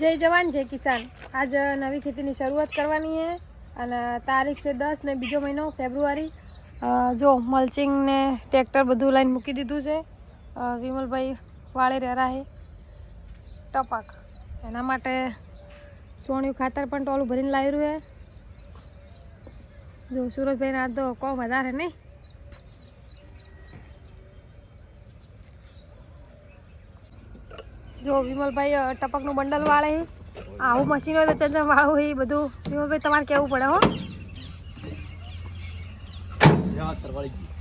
જય જવાન, જય કિસાન. આજ નવી ખેતીની શરૂઆત કરવાની છે અને તારીખ છે દસ ને બીજો મહિનો ફેબ્રુઆરી. જો મલ્ચિંગ ને ટ્રેક્ટર બધું લાઈન મૂકી દીધું છે. વિમલભાઈ વાળે રહેરા છે. ટપાક. એના માટે સોણિયું ખાતર પણ ટોલું ભરીને લાવ્યું છે. જો સુરજભાઈને આ તો કોમ વધારે નહીં. જો વિમલભાઈ ટપકનું બંડલ વાળે આવું મશીન હોય તો ચંચમ વાળું એ બધું. વિમલભાઈ તમારે કેવું પડે હો?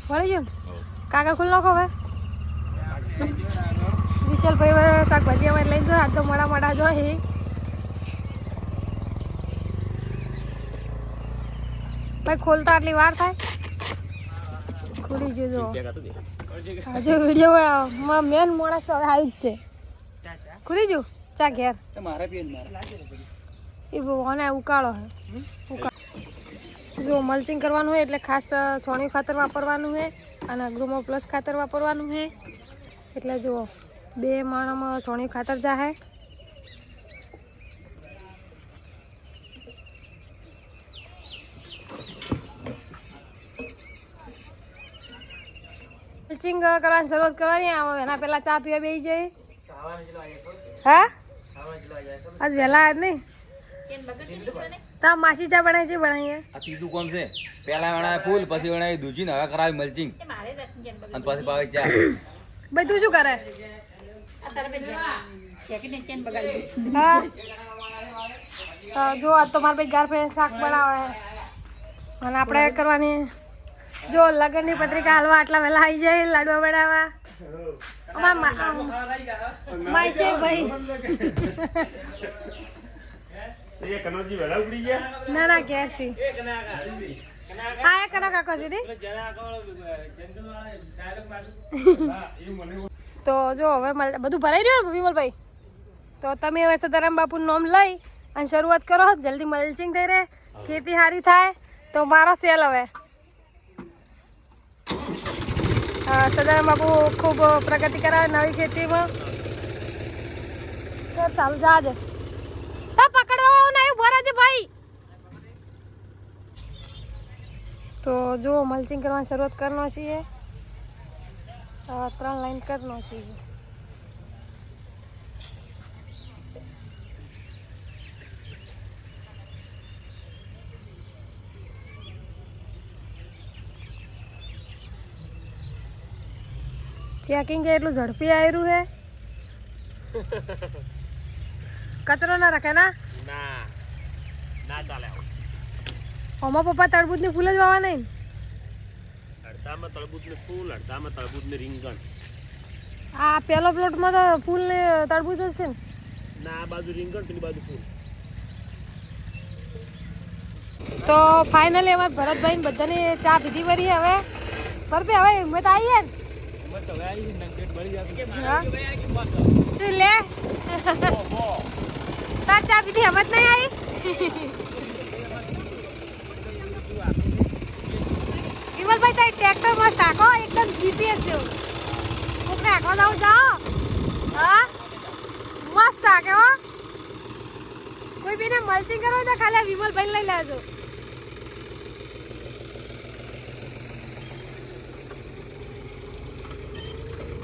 વળી ગયું? કાગળ ખુલ્લો નાખો હવે. વિશાલભાઈ શાકભાજી અમારે લઈને જો આજ તો મોડા મોડા જો હે ભાઈ ખોલતા આટલી વાર થાય? ખુલી જજો. જો હજુ વીડિયો મેન માણસ તો હવે આવી જ છે. ખુલી જો ચા ઘેર. એ ઓને ઉકાળો હે. ઉકાળો. જો મલ્ચિંગ કરવાનું હોય એટલે ખાસ સોની ખાતર વાપરવાનું છે અને ગ્રુમો પ્લસ ખાતર વાપરવાનું છે એટલે જુઓ બે માણામાં સોની ખાતર જાહે. મલ્ચિંગ કરવાની શરૂઆત કરવાની એના પહેલાં ચા પીવા બેસી જાય હા? આજ વહેલા આજ નહીં? તા માસી ચા બનાવી છે બનાવીએ. આ ત્રીજું કોમ છે? પેલા વણાય ફૂલ પછી વણાય દૂધી ને હવે કરાવી મલ્ચિંગ અને પછી પાવે ચા. ભાઈ તું શું કરે? હા? જો આજ તો મારા ભાઈ ગારફ્રેન્ડ શાક બનાવે. અને આપણે કરવાની જો લગ્નની પત્રિકા હાલવા આટલા વહેલા આવી જાય લાડવા બનાવવા. અમાર માય છે ભાઈ. ના ના ઘેર હા એ કનો આખો છે તો જો હવે બધું ભરાઈ રહ્યું ને વિમલભાઈ? તો તમે હવે સદારામ બાપુનું નામ લઈ અને શરૂઆત કરો. જલ્દી મલ્ચિંગ થઈ રહે ખેતી સારી થાય. તો મારો સેલ હવે હા, સદારામ બાપુ ખૂબ પ્રગતિ કરાવે નવી ખેતીમાં. તો ચાલ જાજે તો પકડવા વાળો નહીં રહેજે ભાઈ. તો જો મલ્ચિંગ કરવાની શરૂઆત કરનો છીએ. ત્રણ લાઈન કરનો છીએ. ચેકિંગ કે એટલું ઝડપી આવ્યું હે? કચરો ના રાખે ના? ના. ના ચાલે ઓમાં પપ્પા તરબૂચની ફૂલ જ વાવા નહીં? અડધામાં તળબૂચ ને ફૂલ અડધામાં તળબૂચ ને રીંગણ. આ પેલો પ્લોટમાં તો ફૂલ ને જ છે. ને ના આ બાજુ રીંગણ પેલી બાજુ ફૂલ. તો ફાઇનલી અમારે ભરતભાઈ ને બધાની ચા પીધી પડી હવે. ભરતભાઈ હવે હિંમત આવી? હા? શું લે? તાર ચા પીધી હમત નહીં આવી? વિમલભાઈ તારી ટ્રેક્ટર મસ્ત આખો એકદમ જીપીએસ જેવું. કોકને આખો જાવ જાઓ. હા? મસ્ત આખે હો. કોઈ બીને મલ્ચિંગ કરો તો ખાલી વિમલભાઈ લઈ લેજો.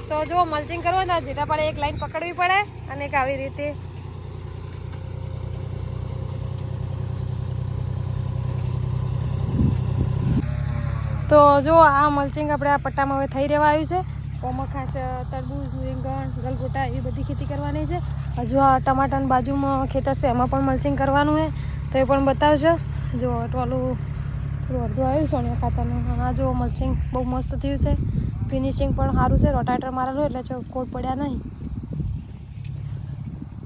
તો જો મલ્ચિંગ કરવો ને જીટા પાડે એક લાઈન પકડવી પડે અને એક આવી રીતે તો જો આ મલ્ચિંગ આપણે આ પટ્ટામાં હવે થઈ રહેવા આવ્યું છે. ઓમાં ખાસ તરબૂચ, રીંગણ, ગલગોટા એવી બધી ખેતી કરવાની છે. હજુ આ ટમાટાની બાજુમાં ખેતર છે, એમાં પણ મલ્ચિંગ કરવાનું છે. તો એ પણ બતાવજો. જો ટોલું થોડું અડધું આવ્યું સોનિયા ખાતરનું આ જો મલ્ચિંગ બહુ મસ્ત થયું છે. ફિનિશિંગ પણ સારું છે રોટાટર મારેલું એટલે કોટ પડ્યા નહીં.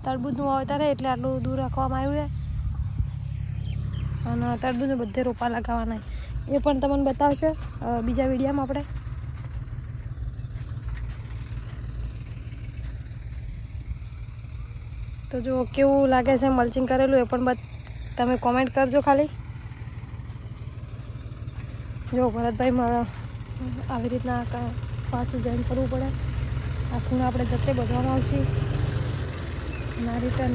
તરબૂજનું વાવેતર એટલે આટલું દૂર રાખવામાં આવ્યું છે. અને તરબૂજને બધે રોપા લગાવવાના એ પણ તમને બતાવશે બીજા વિડીયામાં આપણે. તો જો કેવું લાગે છે મલ્ચિંગ કરેલું એ પણ તમે કોમેન્ટ કરજો ખાલી. જો ભરતભાઈ આવી રીતના શ્વાસ ઉજ્જૈન કરવું પડે. આ ખૂણ આપણે જતે બધવામાં આવશે. ના રિટર્ન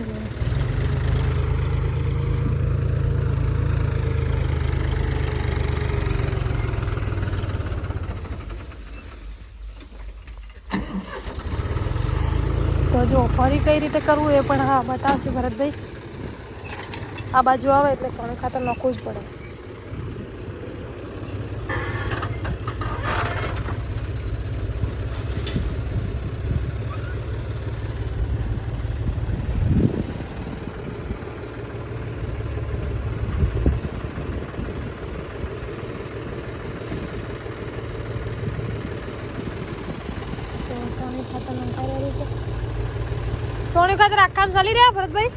તો જો, ફરી કઈ રીતે કરવું એ પણ હા, બતાવશે ભરતભાઈ. આ બાજુ આવે એટલે સોનું ખાતર નાખવું જ પડે. ખાતર આખામ ચાલી રહ્યા ભરતભાઈ?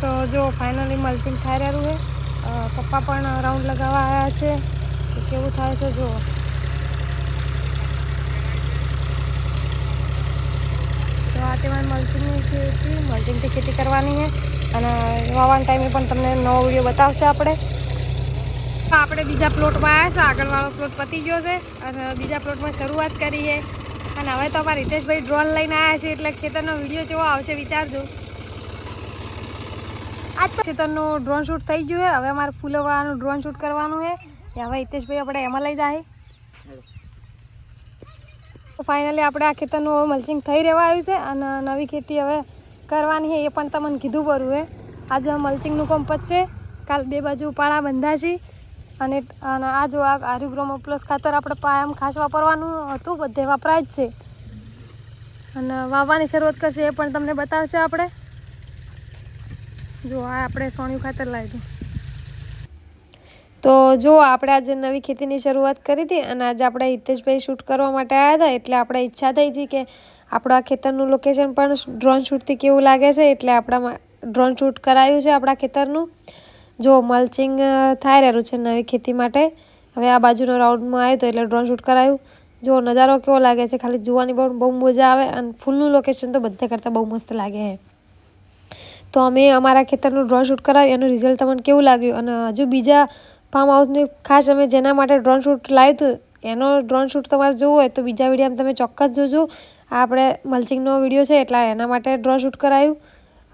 તો જો ફાઇનલી મલ્ચિંગ થઈ રહ્યું છે. પપ્પા પણ રાઉન્ડ લગાવવા આવ્યા છે. કેવું થાય છે જો તો આ તેમાં મલ્ચિંગની ખેતી મલ્ચિંગથી ખેતી કરવાની છે. અને વાવાના ટાઈમે પણ તમને નવો વીડિયો બતાવશે આપણે. આપણે બીજા પ્લોટમાં આવ્યા છે. આગળવાળો પ્લોટ પતી ગયો છે અને બીજા પ્લોટમાં શરૂઆત કરી છે. અને હવે તો અમારા હિતેશભાઈ ડ્રોન લઈને આવ્યા છે એટલે ખેતરનો વીડિયો જેવો આવશે, વિચારજો. આ ખેતરનું ડ્રોન શૂટ થઈ ગયું છે. હવે અમારે ફૂલવાનું ડ્રોન શૂટ કરવાનું છે. હવે હિતેશભાઈ આપણે એમાં લઈ જાય. તો ફાઇનલી આપણે આ ખેતરનું મલ્ચિંગ થઈ રહેવા આવ્યું છે અને નવી ખેતી હવે કરવાની છે. એ પણ તમને કીધું પડવું છે. આજે મલ્ચિંગનું કામ પતશે. કાલ બે બાજુ પાળા બંધાશી. અને આ જો આ આર્યુગ્રોમો પ્લસ ખાતર આપણે પાયામ ખાસ વાપરવાનું હતું, બધે વપરાય જ છે. અને વાવવાની શરૂઆત કરશે એ પણ તમને બતાવશે આપણે. જો આ આપણે સોણિયું ખાતર લાવ્યું. તો જો આપણે આજે નવી ખેતીની શરૂઆત કરી હતી અને આજે આપણે હિતેશભાઈ શૂટ કરવા માટે આવ્યા હતા, એટલે આપણે ઈચ્છા થઈ હતી કે આપણું ખેતરનું લોકેશન પણ ડ્રોન શૂટથી કેવું લાગે છે, એટલે આપણા ડ્રોન શૂટ કરાયું છે આપણા ખેતરનું. જો મલ્ચિંગ થાય રહ્યું છે નવી ખેતી માટે, હવે આ બાજુનો રાઉન્ડમાં આવ્યો તો એટલે ડ્રોન શૂટ કરાયું. જો નજારો કેવો લાગે છે, ખાલી જોવાની બહુ બહુ મજા આવે અને ફૂલનું લોકેશન તો બધે કરતાં બહુ મસ્ત લાગે છે. તો અમે અમારા ખેતરનું ડ્રોન શૂટ કરાવ્યું, એનું રિઝલ્ટ તમને કેવું લાગ્યું? અને હજુ બીજા ફાર્મ હાઉસની ખાસ અમે જેના માટે ડ્રોન શૂટ લાવ્યું હતું, એનો ડ્રોન શૂટ તમારે જોવું હોય તો બીજા વિડીયોમાં તમે ચોક્કસ જોજો. આપણે મલ્ચિંગનો વીડિયો છે, એટલે એના માટે ડ્રોન શૂટ કરાયું.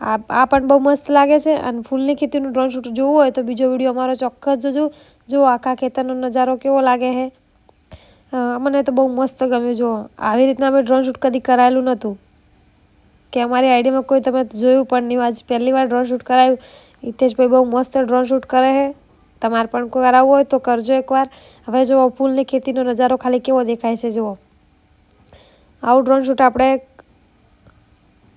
આ આ પણ બહુ મસ્ત લાગે છે. અને ફૂલની ખેતીનું ડ્રોન શૂટ જોવું હોય તો બીજો વીડિયો અમારો ચોક્કસ જોજો. જો આખા ખેતરનો નજારો કેવો લાગે છે મને તો બહુ મસ્ત ગમ્યું. જો, આવી રીતના અમે ડ્રોન શૂટ કદી કરાયેલું નહોતું. કે અમારી આઈડીમાં કોઈ તમે જોયું પણ નહીં. આજ પહેલી વાર ડ્રોન શૂટ કરાયું. હિતેશભાઈ બહુ મસ્ત ડ્રોન શૂટ કરે છે તમારે પણ કરાવવું હોય તો કરજો એકવાર. હવે જુઓ, ફૂલની ખેતીનો નજારો ખાલી કેવો દેખાય છે, જુઓ. આવું ડ્રોન શૂટ આપણે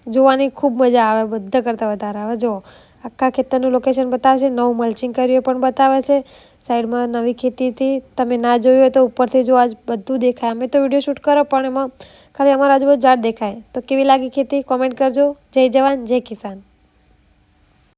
જોવાની ખૂબ મજા આવે, બધા કરતાં વધારે આવે. જુઓ આખા ખેતરનું લોકેશન બતાવે છે, નવું મલ્ચિંગ કર્યું પણ બતાવે છે. સાઈડમાં નવી ખેતીથી તમે ના જોયું હોય તો ઉપરથી જો આજ બધું દેખાય. અમે તો વીડિયો શૂટ કરો, પણ એમાં ખાલી અમારા આજુબાજુ ઝાડ દેખાય. તો કેવી લાગી ખેતી? કોમેન્ટ કરજો. જય જવાન, જય કિસાન.